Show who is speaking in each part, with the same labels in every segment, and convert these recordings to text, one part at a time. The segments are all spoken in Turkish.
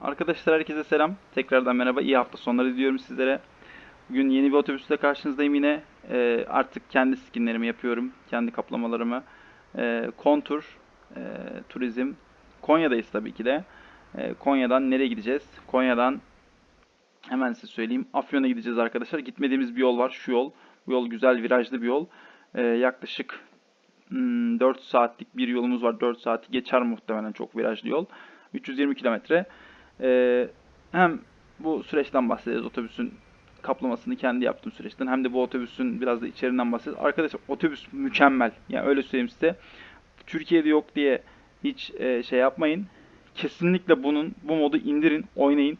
Speaker 1: Arkadaşlar herkese selam. Tekrardan merhaba. İyi hafta sonları diliyorum sizlere. Bugün yeni bir otobüsle karşınızdayım yine. Ee, artık kendi skinlerimi yapıyorum. Kendi kaplamalarımı. Ee, kontur, e, turizm. Konya'dayız tabii ki de. Ee, Konya'dan nereye gideceğiz? Konya'dan hemen size söyleyeyim. Afyon'a gideceğiz arkadaşlar. Gitmediğimiz bir yol var. Şu yol. Bu yol güzel virajlı bir yol. Ee, yaklaşık hmm, 4 saatlik bir yolumuz var. 4 saati geçer muhtemelen çok virajlı yol. 320 kilometre. Ee, hem bu süreçten bahsedeceğiz. Otobüsün kaplamasını kendi yaptığım süreçten. Hem de bu otobüsün biraz da içeriğinden bahsedeceğiz. Arkadaşlar otobüs mükemmel. Yani öyle söyleyeyim size. Türkiye'de yok diye hiç e, şey yapmayın. Kesinlikle bunun bu modu indirin, oynayın.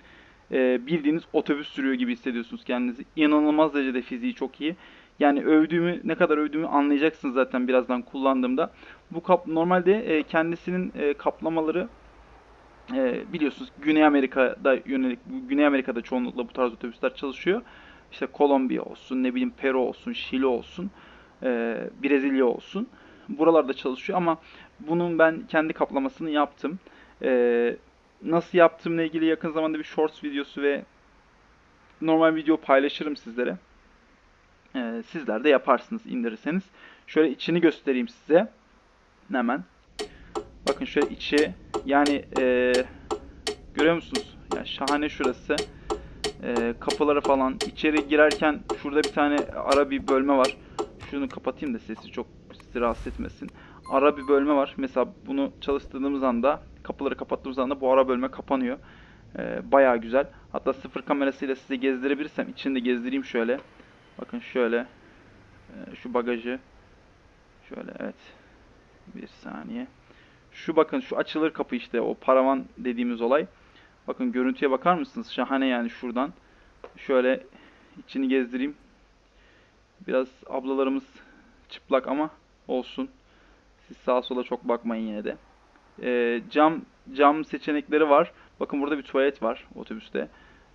Speaker 1: E, bildiğiniz otobüs sürüyor gibi hissediyorsunuz kendinizi. İnanılmaz derecede fiziği çok iyi. Yani övdüğümü, ne kadar övdüğümü anlayacaksınız zaten birazdan kullandığımda. Bu kap normalde e, kendisinin e, kaplamaları e, biliyorsunuz Güney Amerika'da yönelik Güney Amerika'da çoğunlukla bu tarz otobüsler çalışıyor. İşte Kolombiya olsun, ne bileyim Peru olsun, Şili olsun, e, Brezilya olsun. Buralarda çalışıyor ama bunun ben kendi kaplamasını yaptım. E, nasıl yaptığımla ilgili yakın zamanda bir shorts videosu ve normal video paylaşırım sizlere. E, sizler de yaparsınız indirirseniz. Şöyle içini göstereyim size. Hemen. Bakın şöyle içi yani e, görüyor musunuz? Yani şahane şurası. E, kapıları falan. içeri girerken şurada bir tane ara bir bölme var. Şunu kapatayım da sesi çok sizi rahatsız etmesin. Ara bir bölme var. Mesela bunu çalıştırdığımız anda kapıları kapattığımız anda bu ara bölme kapanıyor. E, bayağı güzel. Hatta sıfır kamerasıyla size gezdirebilirsem içini de gezdireyim şöyle. Bakın şöyle. E, şu bagajı. Şöyle evet. Bir saniye. Şu bakın şu açılır kapı işte o paravan dediğimiz olay. Bakın görüntüye bakar mısınız? Şahane yani şuradan. Şöyle içini gezdireyim. Biraz ablalarımız çıplak ama olsun. Siz sağa sola çok bakmayın yine de. Ee, cam cam seçenekleri var. Bakın burada bir tuvalet var otobüste.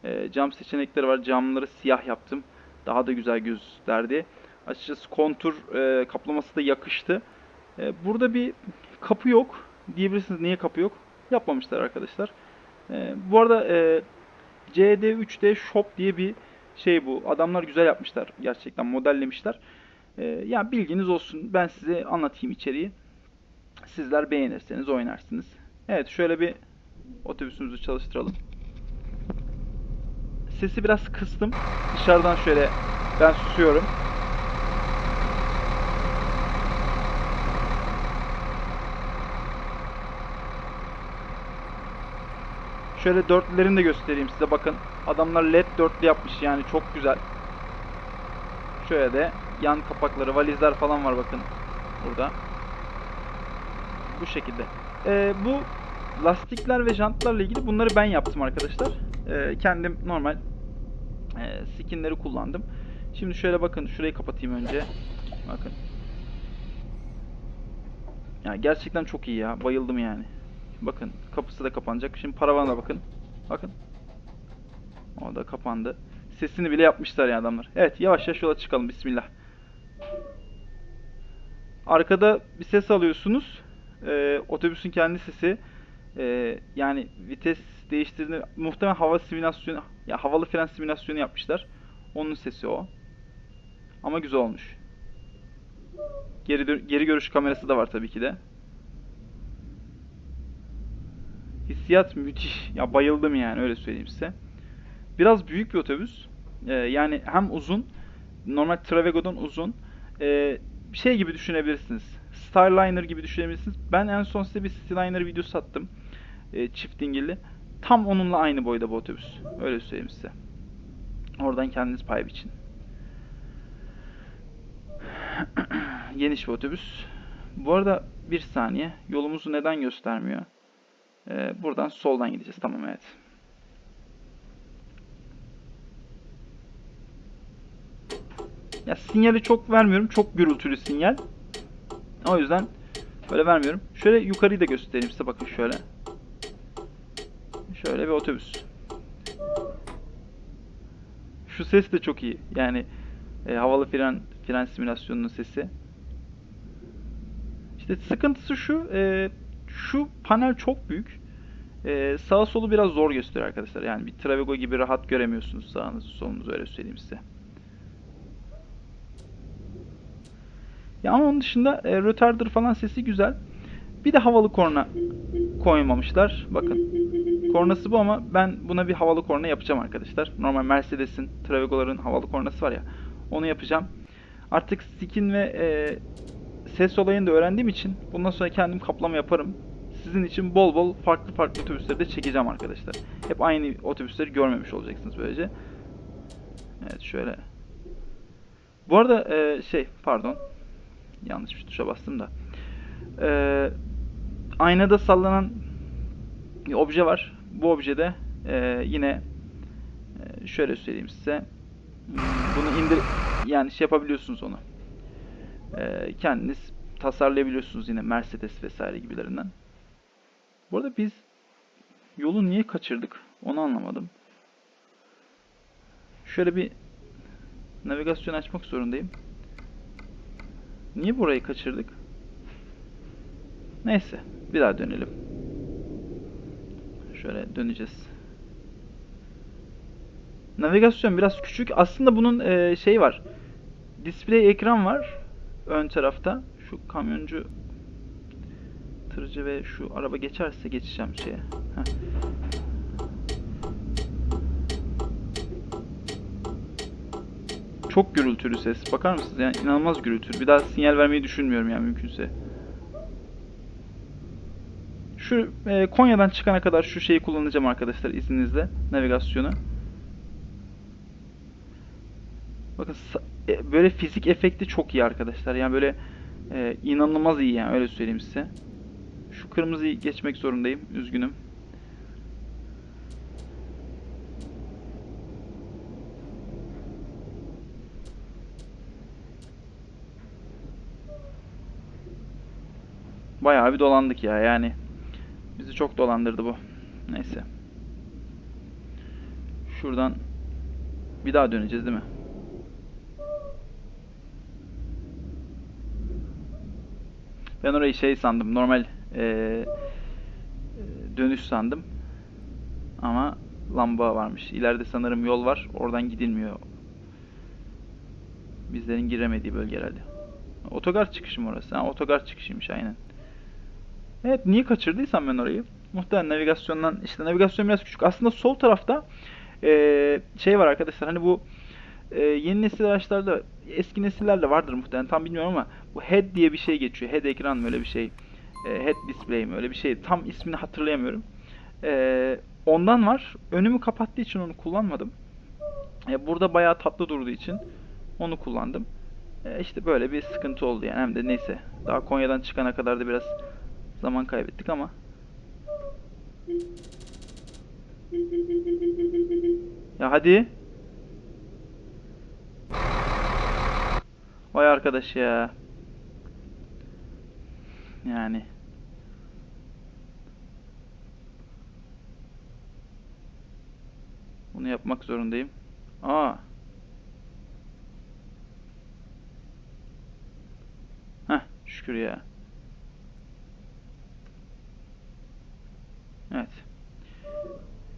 Speaker 1: Ee, cam seçenekleri var. Camları siyah yaptım. Daha da güzel gösterdi. Açıkçası kontur e, kaplaması da yakıştı. E, burada bir kapı yok. Diyebilirsiniz niye kapı yok? Yapmamışlar arkadaşlar. E, bu arada e, CD3D Shop diye bir şey bu. Adamlar güzel yapmışlar. Gerçekten modellemişler. E, yani bilginiz olsun. Ben size anlatayım içeriği. Sizler beğenirseniz oynarsınız. Evet şöyle bir otobüsümüzü çalıştıralım. Sesi biraz kıstım. Dışarıdan şöyle ben susuyorum. Şöyle dörtlülerini de göstereyim size bakın. Adamlar led dörtlü yapmış yani çok güzel. Şöyle de yan kapakları, valizler falan var bakın. Burada. Bu şekilde. Ee, bu lastikler ve jantlarla ilgili bunları ben yaptım arkadaşlar. Ee, kendim normal e, skinleri kullandım. Şimdi şöyle bakın şurayı kapatayım önce. Bakın. Ya gerçekten çok iyi ya. Bayıldım yani. Bakın kapısı da kapanacak. Şimdi paravana bakın. Bakın. O da kapandı. Sesini bile yapmışlar ya adamlar. Evet yavaş yavaş yola çıkalım. Bismillah. Arkada bir ses alıyorsunuz. Ee, otobüsün kendi sesi. Ee, yani vites değiştirdiğinde muhtemelen hava simülasyonu ya havalı fren simülasyonu yapmışlar. Onun sesi o. Ama güzel olmuş. Geri geri görüş kamerası da var tabii ki de. Hissiyat müthiş. Ya bayıldım yani öyle söyleyeyim size. Biraz büyük bir otobüs. Ee, yani hem uzun, normal Travego'dan uzun. Ee, şey gibi düşünebilirsiniz. Starliner gibi düşünebilirsiniz. Ben en son size bir Starliner videosu attım. Ee, çift dingilli. Tam onunla aynı boyda bu otobüs. Öyle söyleyeyim size. Oradan kendiniz pay biçin. Geniş bir otobüs. Bu arada bir saniye. Yolumuzu neden göstermiyor? Ee, buradan soldan gideceğiz. Tamam evet. Ya sinyali çok vermiyorum. Çok gürültülü sinyal. O yüzden böyle vermiyorum. Şöyle yukarıyı da göstereyim size. Bakın şöyle. Şöyle bir otobüs. Şu ses de çok iyi. Yani e, havalı fren fren simülasyonunun sesi. İşte sıkıntısı şu. E, şu panel çok büyük. Ee, sağ solu biraz zor gösteriyor arkadaşlar. Yani bir Travego gibi rahat göremiyorsunuz sağınızı solunuzu öyle söyleyeyim size. Ya ama onun dışında e, retarder falan sesi güzel. Bir de havalı korna koymamışlar. Bakın. Kornası bu ama ben buna bir havalı korna yapacağım arkadaşlar. Normal Mercedes'in, Travego'ların havalı kornası var ya. Onu yapacağım. Artık skin ve e, ses olayını da öğrendiğim için bundan sonra kendim kaplama yaparım. Sizin için bol bol farklı farklı otobüsleri de çekeceğim arkadaşlar. Hep aynı otobüsleri görmemiş olacaksınız böylece. Evet şöyle. Bu arada e, şey pardon. Yanlış bir tuşa bastım da. E, aynada sallanan bir obje var. Bu objede e, yine e, şöyle söyleyeyim size. Hmm, Bunu indir yani şey yapabiliyorsunuz onu. E, kendiniz tasarlayabiliyorsunuz yine Mercedes vesaire gibilerinden. Bu arada biz yolu niye kaçırdık onu anlamadım. Şöyle bir navigasyon açmak zorundayım. Niye burayı kaçırdık? Neyse bir daha dönelim. Şöyle döneceğiz. Navigasyon biraz küçük. Aslında bunun e, şey var. Display ekran var ön tarafta. Şu kamyoncu tırcı ve şu araba geçerse geçeceğim şeye. Heh. Çok gürültülü ses. Bakar mısınız? Yani inanılmaz gürültülü. Bir daha sinyal vermeyi düşünmüyorum yani mümkünse. Şu e, Konya'dan çıkana kadar şu şeyi kullanacağım arkadaşlar izninizle. Navigasyonu. Bakın böyle fizik efekti çok iyi arkadaşlar. Yani böyle e, inanılmaz iyi yani öyle söyleyeyim size. Şu kırmızıyı geçmek zorundayım. Üzgünüm. Bayağı bir dolandık ya yani. Bizi çok dolandırdı bu. Neyse. Şuradan bir daha döneceğiz değil mi? Ben orayı şey sandım. Normal eee, dönüş sandım. Ama lamba varmış. İleride sanırım yol var. Oradan gidilmiyor. Bizlerin giremediği bölge herhalde. Otogar çıkışı mı orası? Ha, otogar çıkışıymış aynen. Evet niye kaçırdıysam ben orayı? Muhtemelen navigasyondan işte navigasyon biraz küçük. Aslında sol tarafta eee, şey var arkadaşlar hani bu eee, yeni nesil araçlarda eski nesillerde vardır muhtemelen tam bilmiyorum ama bu head diye bir şey geçiyor. Head ekran mı öyle bir şey. Eee, head display mi öyle bir şey. Tam ismini hatırlayamıyorum. Eee, ondan var. Önümü kapattığı için onu kullanmadım. E, burada bayağı tatlı durduğu için onu kullandım. E, işte böyle bir sıkıntı oldu yani. Hem de neyse. Daha Konya'dan çıkana kadar da biraz zaman kaybettik ama. Ya hadi. Vay arkadaş ya. Yani. Bunu yapmak zorundayım. Aa. Heh, şükür ya. Evet.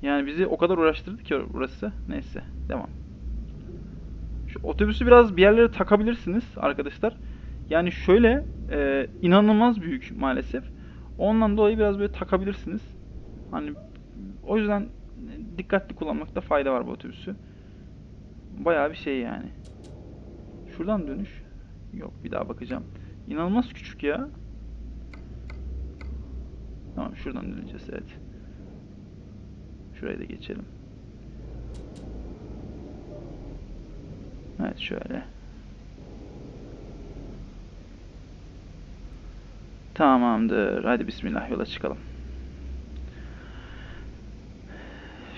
Speaker 1: Yani bizi o kadar uğraştırdı ki burası. Neyse, devam. Şu otobüsü biraz bir yerlere takabilirsiniz arkadaşlar. Yani şöyle e, inanılmaz büyük maalesef. Ondan dolayı biraz böyle takabilirsiniz. Hani o yüzden dikkatli kullanmakta fayda var bu otobüsü. Bayağı bir şey yani. Şuradan dönüş. Yok bir daha bakacağım. İnanılmaz küçük ya. Tamam şuradan döneceğiz evet. Şurayı da geçelim. Evet şöyle. Tamamdır. Hadi bismillah yola çıkalım.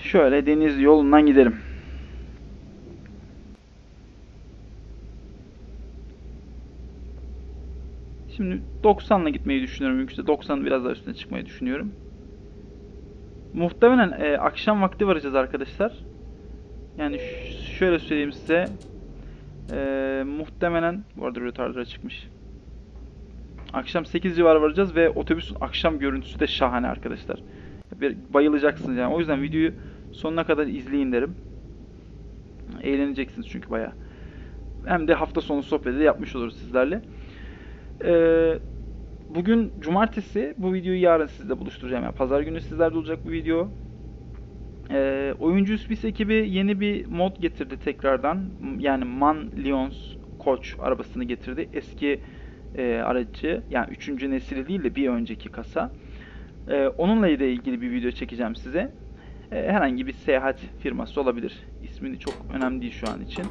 Speaker 1: Şöyle deniz yolundan gidelim. Şimdi 90'la gitmeyi düşünüyorum. Mümkünse 90 biraz daha üstüne çıkmayı düşünüyorum. Muhtemelen e, akşam vakti varacağız arkadaşlar. Yani şöyle söyleyeyim size. E, muhtemelen bu arada retarder'a çıkmış. Akşam 8 civarı varacağız ve otobüsün akşam görüntüsü de şahane arkadaşlar. Bayılacaksınız yani. O yüzden videoyu sonuna kadar izleyin derim. Eğleneceksiniz çünkü bayağı. Hem de hafta sonu sohbeti de yapmış oluruz sizlerle. Ee, bugün cumartesi. Bu videoyu yarın sizle buluşturacağım. Yani pazar günü sizlerde olacak bu video. Ee, oyuncu Üspis ekibi yeni bir mod getirdi tekrardan. Yani Man Lions Koç arabasını getirdi. Eski e, aracı yani 3. nesili değil de bir önceki kasa. Ee, onunla ilgili bir video çekeceğim size. Ee, herhangi bir seyahat firması olabilir. İsmini çok önemli değil şu an için.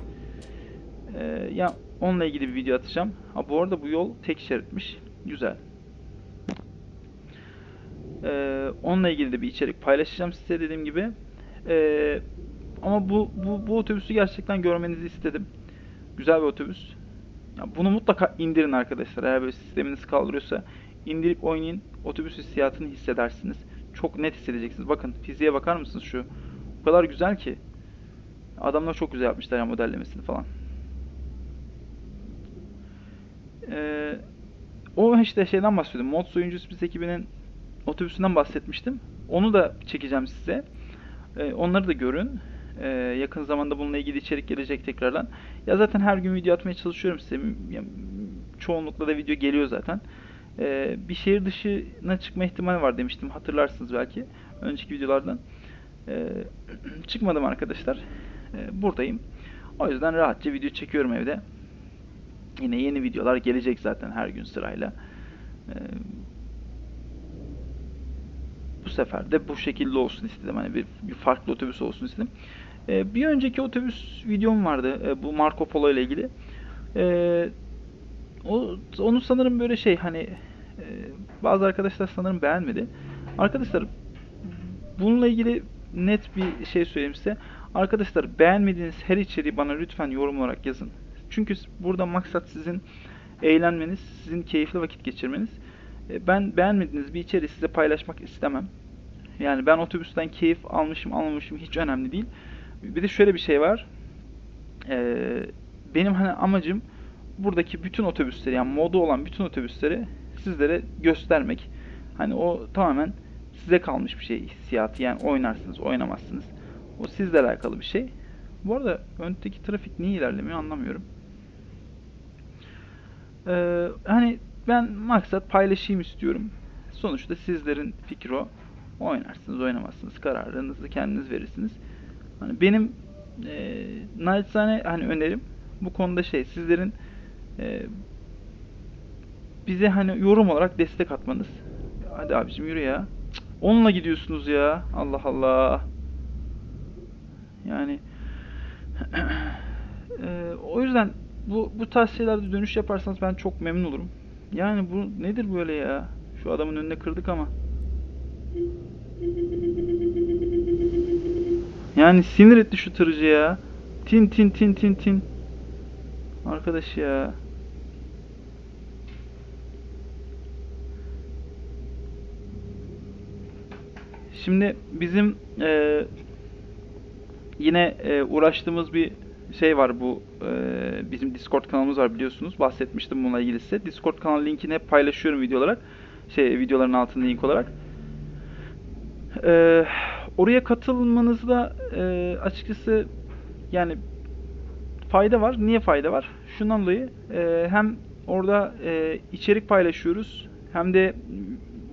Speaker 1: Ee, ya onunla ilgili bir video atacağım. Ha bu arada bu yol tek şeritmiş. Güzel. Ee, onunla ilgili de bir içerik paylaşacağım size dediğim gibi. Ee, ama bu, bu, bu otobüsü gerçekten görmenizi istedim. Güzel bir otobüs. Ya bunu mutlaka indirin arkadaşlar. Eğer böyle sisteminiz kaldırıyorsa indirip oynayın. Otobüs hissiyatını hissedersiniz. Çok net hissedeceksiniz. Bakın fiziğe bakar mısınız şu? O kadar güzel ki. Adamlar çok güzel yapmışlar ya modellemesini falan. Ee, o işte şeyden bahsediyordum. Mod oyuncusu biz ekibinin otobüsünden bahsetmiştim. Onu da çekeceğim size. Ee, onları da görün. Ee, yakın zamanda bununla ilgili içerik gelecek tekrardan. Ya zaten her gün video atmaya çalışıyorum size. Ya, çoğunlukla da video geliyor zaten. Ee, bir şehir dışına çıkma ihtimali var demiştim. Hatırlarsınız belki. Önceki videolardan. Ee, çıkmadım arkadaşlar. Ee, buradayım. O yüzden rahatça video çekiyorum evde. Yine yeni videolar gelecek zaten her gün sırayla. Ee, bu sefer de bu şekilde olsun istedim. Hani bir, bir farklı otobüs olsun istedim. Ee, bir önceki otobüs videom vardı. Ee, bu Marco Polo ile ilgili. Ee, o, onu sanırım böyle şey hani e, bazı arkadaşlar sanırım beğenmedi. Arkadaşlar bununla ilgili net bir şey söyleyeyim size. Arkadaşlar beğenmediğiniz her içeriği bana lütfen yorum olarak yazın. Çünkü burada maksat sizin eğlenmeniz, sizin keyifli vakit geçirmeniz. E, Ben beğenmediğiniz bir içeriği size paylaşmak istemem. Yani ben otobüsten keyif almışım almamışım hiç önemli değil. Bir de şöyle bir şey var. Ee, benim hani amacım buradaki bütün otobüsleri yani modu olan bütün otobüsleri sizlere göstermek. Hani o tamamen size kalmış bir şey hissiyatı. Yani oynarsınız, oynamazsınız. O sizle alakalı bir şey. Bu arada öndeki trafik niye ilerlemiyor anlamıyorum. Ee, hani ben maksat paylaşayım istiyorum. Sonuçta sizlerin fikri o. Oynarsınız, oynamazsınız. Kararınızı kendiniz verirsiniz. Hani benim e, naçizane hani önerim bu konuda şey sizlerin e, bize hani yorum olarak destek atmanız. Hadi abicim yürü ya. Cık, Onunla gidiyorsunuz ya. Allah Allah. Yani e, o yüzden bu bu tarz dönüş yaparsanız ben çok memnun olurum. Yani bu nedir böyle ya? Şu adamın önüne kırdık ama. Yani sinir etti şu tırcı ya. Tin tin tin tin tin. Arkadaş ya. Şimdi bizim e, yine e, uğraştığımız bir şey var bu e, bizim Discord kanalımız var biliyorsunuz bahsetmiştim bununla ilgili size. Discord kanal linkini hep paylaşıyorum video olarak. Şey videoların altında link olarak. E, oraya katılmanızda e, açıkçası yani fayda var. Niye fayda var? Şundan dolayı e, hem orada e, içerik paylaşıyoruz hem de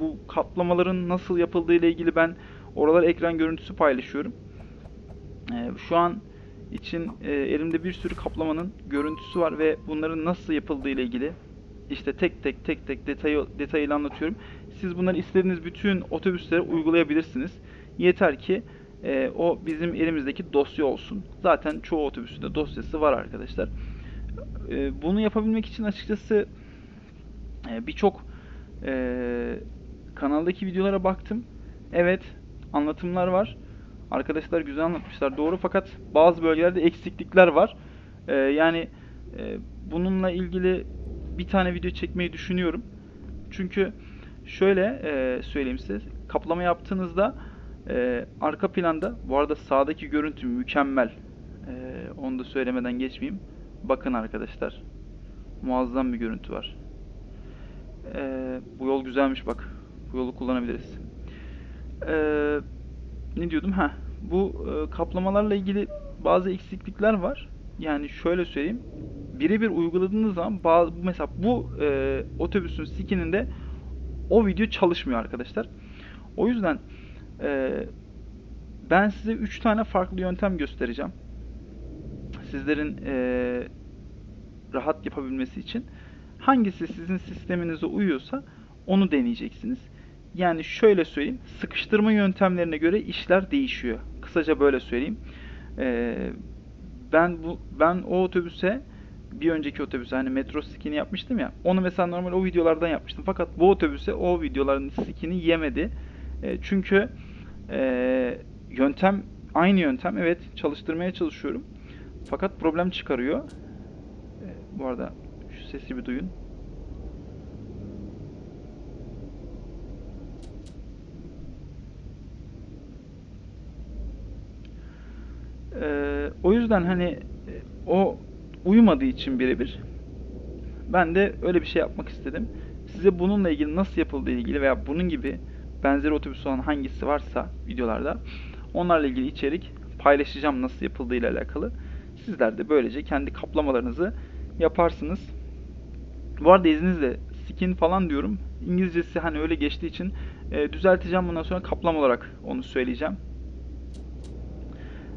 Speaker 1: bu kaplamaların nasıl yapıldığı ile ilgili ben oralar ekran görüntüsü paylaşıyorum. E, şu an için e, elimde bir sürü kaplamanın görüntüsü var ve bunların nasıl yapıldığı ile ilgili işte tek tek tek tek detayı detayıyla anlatıyorum. Siz bunları istediğiniz bütün otobüslere uygulayabilirsiniz. Yeter ki e, o bizim elimizdeki dosya olsun. Zaten çoğu otobüsün dosyası var arkadaşlar. E, bunu yapabilmek için açıkçası e, birçok e, kanaldaki videolara baktım. Evet, anlatımlar var. Arkadaşlar güzel anlatmışlar doğru fakat bazı bölgelerde eksiklikler var. Ee, yani e, bununla ilgili bir tane video çekmeyi düşünüyorum. Çünkü şöyle e, söyleyeyim size kaplama yaptığınızda e, arka planda bu arada sağdaki görüntü mükemmel. E, onu da söylemeden geçmeyeyim. Bakın arkadaşlar. Muazzam bir görüntü var. E, bu yol güzelmiş bak. Bu yolu kullanabiliriz. Ee, ne diyordum? Ha, bu e, kaplamalarla ilgili bazı eksiklikler var. Yani şöyle söyleyeyim. Birebir uyguladığınız zaman bazı mesela bu e, otobüsün skininde o video çalışmıyor arkadaşlar. O yüzden e, ben size 3 tane farklı yöntem göstereceğim. Sizlerin e, rahat yapabilmesi için. Hangisi sizin sisteminize uyuyorsa onu deneyeceksiniz. Yani şöyle söyleyeyim, sıkıştırma yöntemlerine göre işler değişiyor. Kısaca böyle söyleyeyim. Ee, ben bu ben o otobüse bir önceki otobüse hani metro skin'i yapmıştım ya. Onu mesela normal o videolardan yapmıştım. Fakat bu otobüse o videoların skin'i yemedi. E, çünkü e, yöntem aynı yöntem. Evet çalıştırmaya çalışıyorum. Fakat problem çıkarıyor. E, bu arada şu sesi bir duyun. Ee, o yüzden hani e, o uymadığı için birebir ben de öyle bir şey yapmak istedim. Size bununla ilgili nasıl yapıldığı ilgili veya bunun gibi benzeri otobüs olan hangisi varsa videolarda onlarla ilgili içerik paylaşacağım nasıl yapıldığı ile alakalı. Sizler de böylece kendi kaplamalarınızı yaparsınız. Bu arada izninizle skin falan diyorum. İngilizcesi hani öyle geçtiği için e, düzelteceğim bundan sonra kaplama olarak onu söyleyeceğim.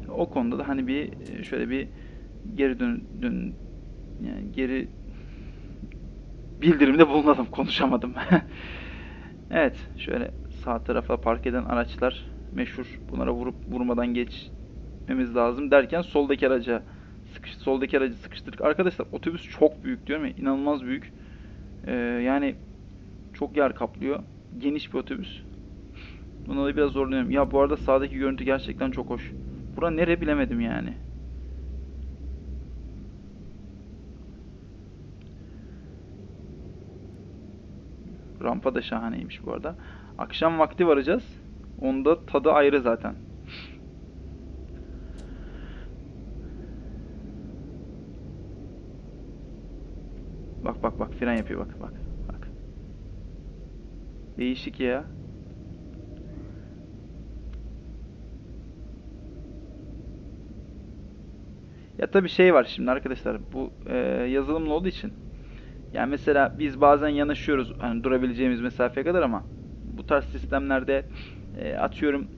Speaker 1: O konuda da hani bir e, şöyle bir geri dön, dön yani geri bildirimde bulunalım. Konuşamadım. evet. Şöyle sağ tarafa park eden araçlar meşhur. Bunlara vurup vurmadan geçmemiz lazım derken soldaki araca sıkış, soldaki aracı sıkıştırdık. Arkadaşlar otobüs çok büyük diyorum ya. inanılmaz büyük. Ee, yani çok yer kaplıyor. Geniş bir otobüs. Buna da biraz zorlanıyorum. Ya bu arada sağdaki görüntü gerçekten çok hoş. Bura nere bilemedim yani. Rampa da şahaneymiş bu arada. Akşam vakti varacağız. Onda tadı ayrı zaten. Bak bak bak fren yapıyor bak bak bak. Değişik ya. Ya tabii şey var şimdi arkadaşlar bu e, yazılımlı olduğu için yani mesela biz bazen yanaşıyoruz hani durabileceğimiz mesafeye kadar ama bu tarz sistemlerde e, atıyorum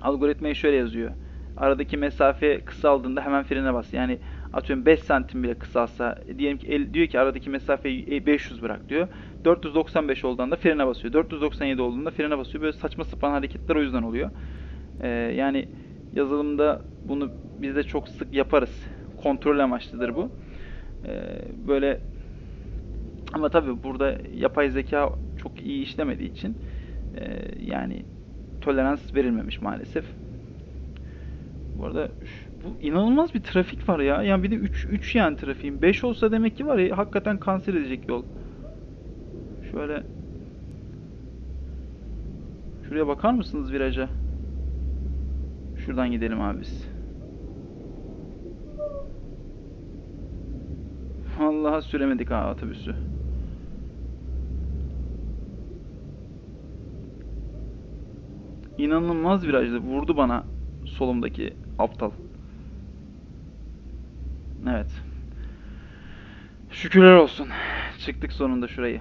Speaker 1: algoritmayı şöyle yazıyor. Aradaki mesafe kısaldığında hemen frene bas. Yani atıyorum 5 santim bile kısalsa e, diyelim ki el, diyor ki aradaki mesafeyi 500 bırak diyor. 495 olduğunda frene basıyor. 497 olduğunda frene basıyor. Böyle saçma sapan hareketler o yüzden oluyor. E, yani yazılımda bunu biz de çok sık yaparız. Kontrol amaçlıdır bu. E, böyle ama tabii burada yapay zeka çok iyi işlemediği için e, yani tolerans verilmemiş maalesef. Bu arada bu inanılmaz bir trafik var ya. Yani bir de 3 3 yani trafiğin. 5 olsa demek ki var ya hakikaten kanser edecek yol. Şöyle Şuraya bakar mısınız viraja? Şuradan gidelim abi biz. Vallahi süremedik ha otobüsü. İnanılmaz virajdı. Vurdu bana solumdaki aptal. Evet. Şükürler olsun. Çıktık sonunda şurayı.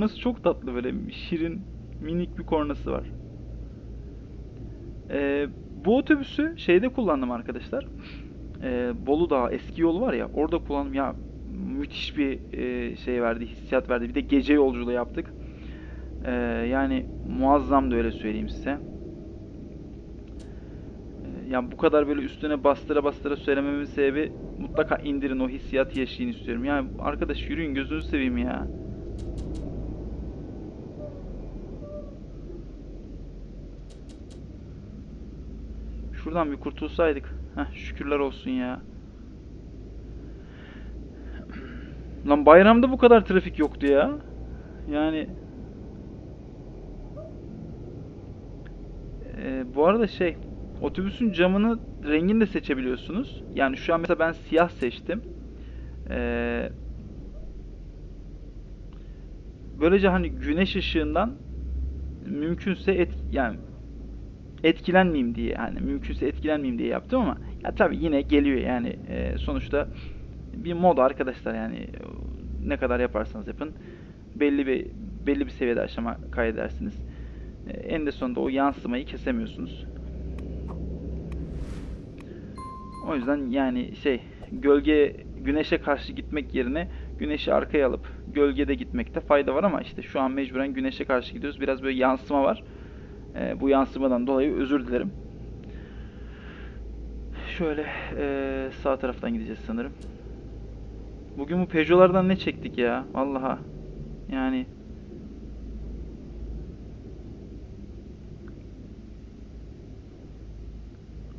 Speaker 1: Kornası çok tatlı böyle şirin minik bir kornası var. Ee, bu otobüsü şeyde kullandım arkadaşlar. Ee, Bolu Dağı eski yol var ya orada kullandım ya müthiş bir e, şey verdi hissiyat verdi. Bir de gece yolculuğu yaptık. Ee, yani muazzam da öyle söyleyeyim size. Ee, yani bu kadar böyle üstüne bastıra bastıra söylememin sebebi mutlaka indirin o hissiyatı yaşayın istiyorum. Yani arkadaş yürüyün gözünüzü seveyim ya. Şuradan bir kurtulsaydık. Heh, şükürler olsun ya. Lan bayramda bu kadar trafik yoktu ya. Yani ee, bu arada şey otobüsün camını rengini de seçebiliyorsunuz. Yani şu an mesela ben siyah seçtim. Ee, böylece hani güneş ışığından mümkünse et yani etkilenmeyeyim diye yani mümkünse etkilenmeyeyim diye yaptım ama ya tabii yine geliyor yani e, sonuçta bir moda arkadaşlar yani ne kadar yaparsanız yapın belli bir belli bir seviyede aşama kaydedersiniz. E, en de sonunda o yansımayı kesemiyorsunuz. O yüzden yani şey gölge güneşe karşı gitmek yerine güneşi arkaya alıp gölgede gitmekte fayda var ama işte şu an mecburen güneşe karşı gidiyoruz. Biraz böyle yansıma var. E, bu yansımadan dolayı özür dilerim. Şöyle e, sağ taraftan gideceğiz sanırım. Bugün bu Peugeot'lardan ne çektik ya? Allah'a. Yani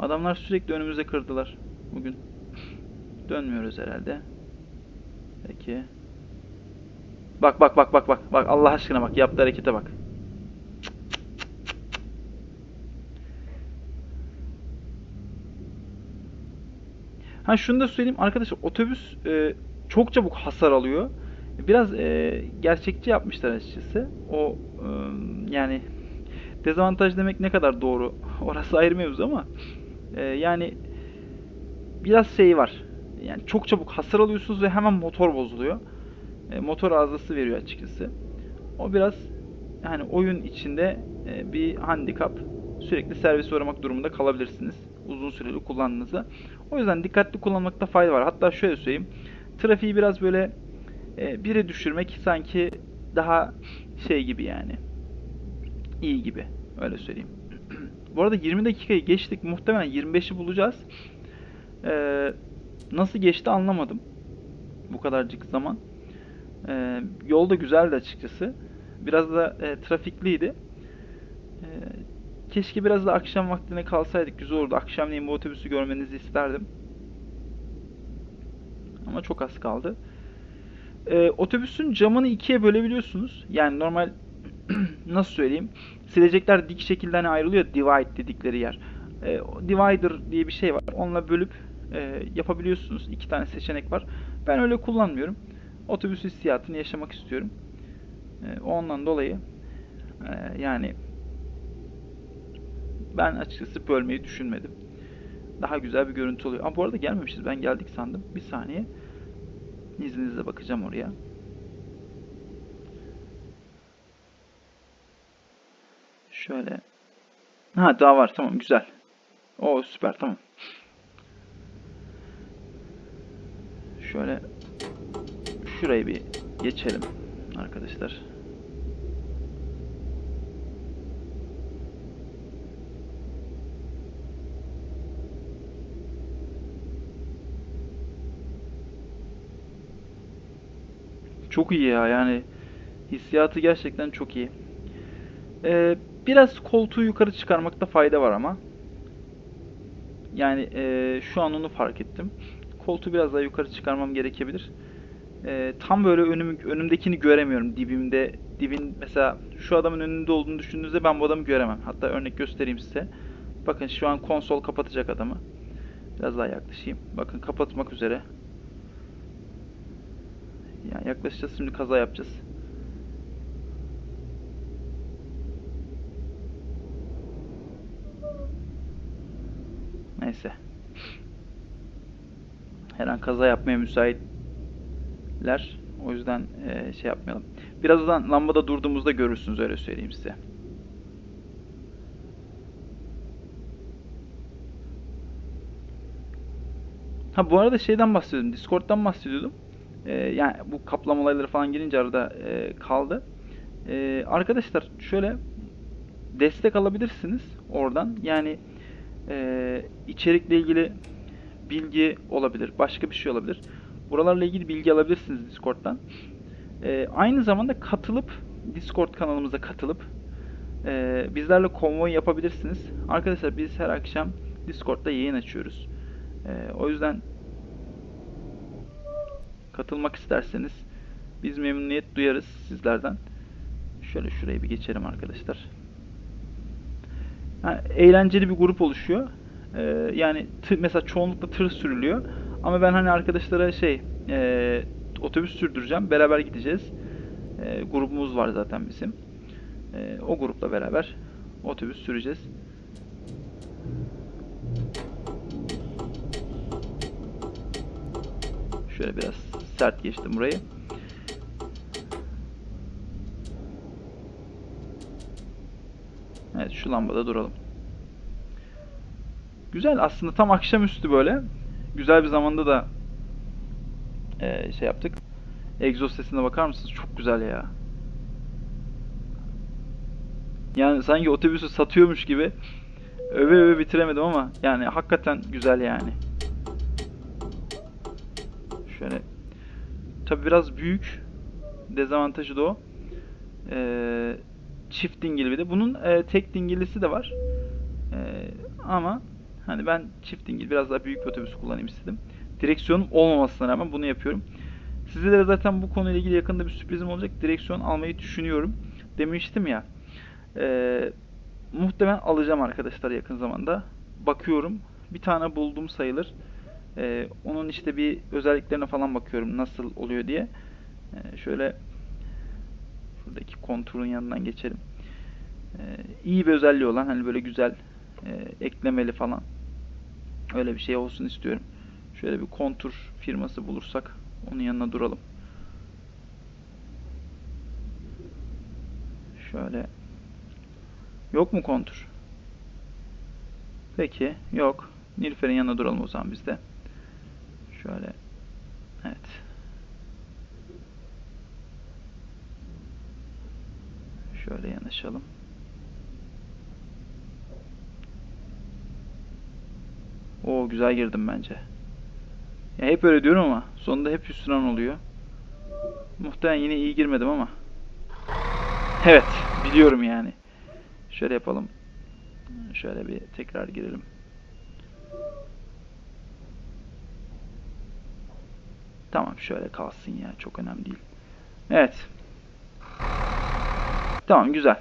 Speaker 1: Adamlar sürekli önümüze kırdılar bugün. Dönmüyoruz herhalde. Peki. Bak bak bak bak bak. Bak Allah aşkına bak. Yaptığı harekete bak. Ha şunu da söyleyeyim arkadaşlar otobüs e, çok çabuk hasar alıyor. Biraz e, gerçekçi yapmışlar açıkçası. O e, yani dezavantaj demek ne kadar doğru orası ayrı mevzu ama e, yani biraz şey var. Yani çok çabuk hasar alıyorsunuz ve hemen motor bozuluyor. E, motor arızası veriyor açıkçası. O biraz yani oyun içinde e, bir handikap. Sürekli servis uğramak durumunda kalabilirsiniz. Uzun süreli kullandığınızda. O yüzden dikkatli kullanmakta fayda var. Hatta şöyle söyleyeyim. Trafiği biraz böyle e, bire düşürmek sanki daha şey gibi yani. İyi gibi. Öyle söyleyeyim. Bu arada 20 dakikayı geçtik. Muhtemelen 25'i bulacağız. Ee, nasıl geçti anlamadım. Bu kadarcık zaman. Ee, yol güzeldi açıkçası. Biraz da e, trafikliydi. Ee, keşke biraz da akşam vaktine kalsaydık. Güzel olurdu. Akşamleyin bu otobüsü görmenizi isterdim. Ama çok az kaldı. Ee, otobüsün camını ikiye bölebiliyorsunuz. Yani normal nasıl söyleyeyim? Silecekler dik şekilde hani ayrılıyor. Divide dedikleri yer. E, divider diye bir şey var. Onunla bölüp e, yapabiliyorsunuz. İki tane seçenek var. Ben öyle kullanmıyorum. Otobüs hissiyatını yaşamak istiyorum. E, ondan dolayı e, yani ben açıkçası bölmeyi düşünmedim. Daha güzel bir görüntü oluyor. Ama bu arada gelmemişiz. Ben geldik sandım. Bir saniye. İzninizle bakacağım oraya. Şöyle. Ha daha var. Tamam güzel. O süper tamam. Şöyle şurayı bir geçelim arkadaşlar. Çok iyi ya yani hissiyatı gerçekten çok iyi. Ee, biraz koltuğu yukarı çıkarmakta fayda var ama. Yani e, şu an onu fark ettim. Koltuğu biraz daha yukarı çıkarmam gerekebilir. E, tam böyle önüm, önümdekini göremiyorum dibimde. Dibin mesela şu adamın önünde olduğunu düşündüğünüzde ben bu adamı göremem. Hatta örnek göstereyim size. Bakın şu an konsol kapatacak adamı. Biraz daha yaklaşayım. Bakın kapatmak üzere. Yani yaklaşacağız şimdi kaza yapacağız. Neyse. Her an kaza yapmaya müsaitler. O yüzden e, şey yapmayalım. Birazdan lambada durduğumuzda görürsünüz öyle söyleyeyim size. Ha bu arada şeyden bahsediyordum. Discord'dan bahsediyordum. Ee, yani bu kaplama olayları falan gelince arada e, kaldı. Ee, arkadaşlar şöyle destek alabilirsiniz oradan. Yani e, içerikle ilgili bilgi olabilir, başka bir şey olabilir. Buralarla ilgili bilgi alabilirsiniz Discord'dan. E, aynı zamanda katılıp Discord kanalımıza katılıp e, bizlerle konvoy yapabilirsiniz. Arkadaşlar biz her akşam Discord'da yayın açıyoruz. E, o yüzden katılmak isterseniz biz memnuniyet duyarız sizlerden. Şöyle şurayı bir geçelim arkadaşlar. Yani eğlenceli bir grup oluşuyor. e, yani tır, mesela çoğunlukla tır sürülüyor. Ama ben hani arkadaşlara şey e, otobüs sürdüreceğim. Beraber gideceğiz. E, grubumuz var zaten bizim. E, o grupla beraber otobüs süreceğiz. Şöyle biraz sert geçtim burayı. Evet şu lambada duralım. Güzel aslında tam akşamüstü böyle. Güzel bir zamanda da eee, şey yaptık. Egzoz sesine bakar mısınız? Çok güzel ya. Yani sanki otobüsü satıyormuş gibi öve öve bitiremedim ama yani hakikaten güzel yani. Şöyle tabi biraz büyük dezavantajı da o. Ee, çift dingili bir de. Bunun e, tek dingillisi de var. Ee, ama hani ben çift dingil biraz daha büyük bir otobüs kullanayım istedim. Direksiyonum olmamasına rağmen bunu yapıyorum. Sizlere zaten bu konuyla ilgili yakında bir sürprizim olacak. Direksiyon almayı düşünüyorum. Demiştim ya. Ee, muhtemelen alacağım arkadaşlar yakın zamanda. Bakıyorum. Bir tane buldum sayılır. Ee, onun işte bir özelliklerine falan bakıyorum nasıl oluyor diye. Ee, şöyle şuradaki konturun yanından geçelim. Ee, iyi bir özelliği olan hani böyle güzel e, eklemeli falan öyle bir şey olsun istiyorum. Şöyle bir kontur firması bulursak onun yanına duralım. Şöyle Yok mu kontur? Peki, yok. Nilüfer'in yanına duralım o zaman biz de. Şöyle. Evet. Şöyle yanaşalım. Oo güzel girdim bence. Ya hep öyle diyorum ama sonunda hep hüsran oluyor. Muhtemelen yine iyi girmedim ama. Evet, biliyorum yani. Şöyle yapalım. Şöyle bir tekrar girelim. Tamam şöyle kalsın ya. Çok önemli değil. Evet. Tamam güzel.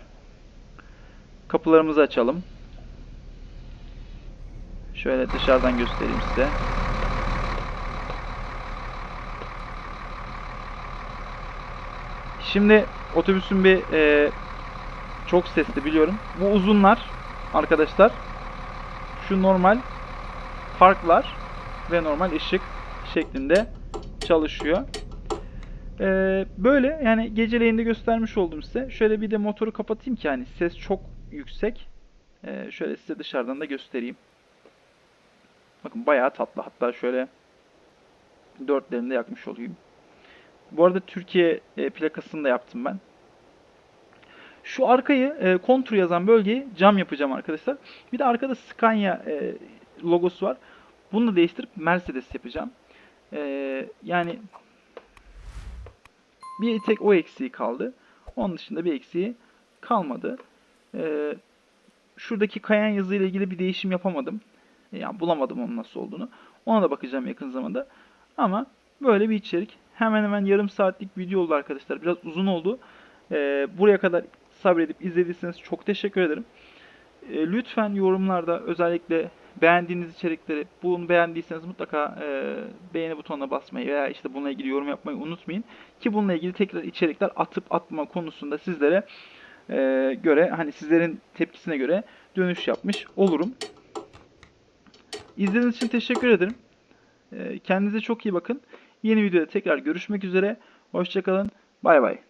Speaker 1: Kapılarımızı açalım. Şöyle dışarıdan göstereyim size. Şimdi otobüsün bir e, çok sesli biliyorum. Bu uzunlar arkadaşlar şu normal farklar ve normal ışık şeklinde çalışıyor. Ee, böyle yani geceleyin de göstermiş oldum size. Şöyle bir de motoru kapatayım ki hani ses çok yüksek. Ee, şöyle size dışarıdan da göstereyim. Bakın bayağı tatlı. Hatta şöyle dörtlerini de yakmış olayım. Bu arada Türkiye e, plakasını da yaptım ben. Şu arkayı e, kontur yazan bölgeyi cam yapacağım arkadaşlar. Bir de arkada Scania e, logosu var. Bunu da değiştirip Mercedes yapacağım. E, yani bir tek o eksiği kaldı. Onun dışında bir eksiği kalmadı. E, şuradaki kayan yazı ile ilgili bir değişim yapamadım. Yani bulamadım onun nasıl olduğunu. Ona da bakacağım yakın zamanda. Ama böyle bir içerik. Hemen hemen yarım saatlik video oldu arkadaşlar. Biraz uzun oldu. E, buraya kadar sabredip izlediyseniz çok teşekkür ederim. E, lütfen yorumlarda özellikle beğendiğiniz içerikleri bunu beğendiyseniz mutlaka e, beğeni butonuna basmayı veya işte bununla ilgili yorum yapmayı unutmayın. Ki bununla ilgili tekrar içerikler atıp atma konusunda sizlere e, göre hani sizlerin tepkisine göre dönüş yapmış olurum. İzlediğiniz için teşekkür ederim. E, kendinize çok iyi bakın. Yeni videoda tekrar görüşmek üzere. Hoşçakalın. Bay bay.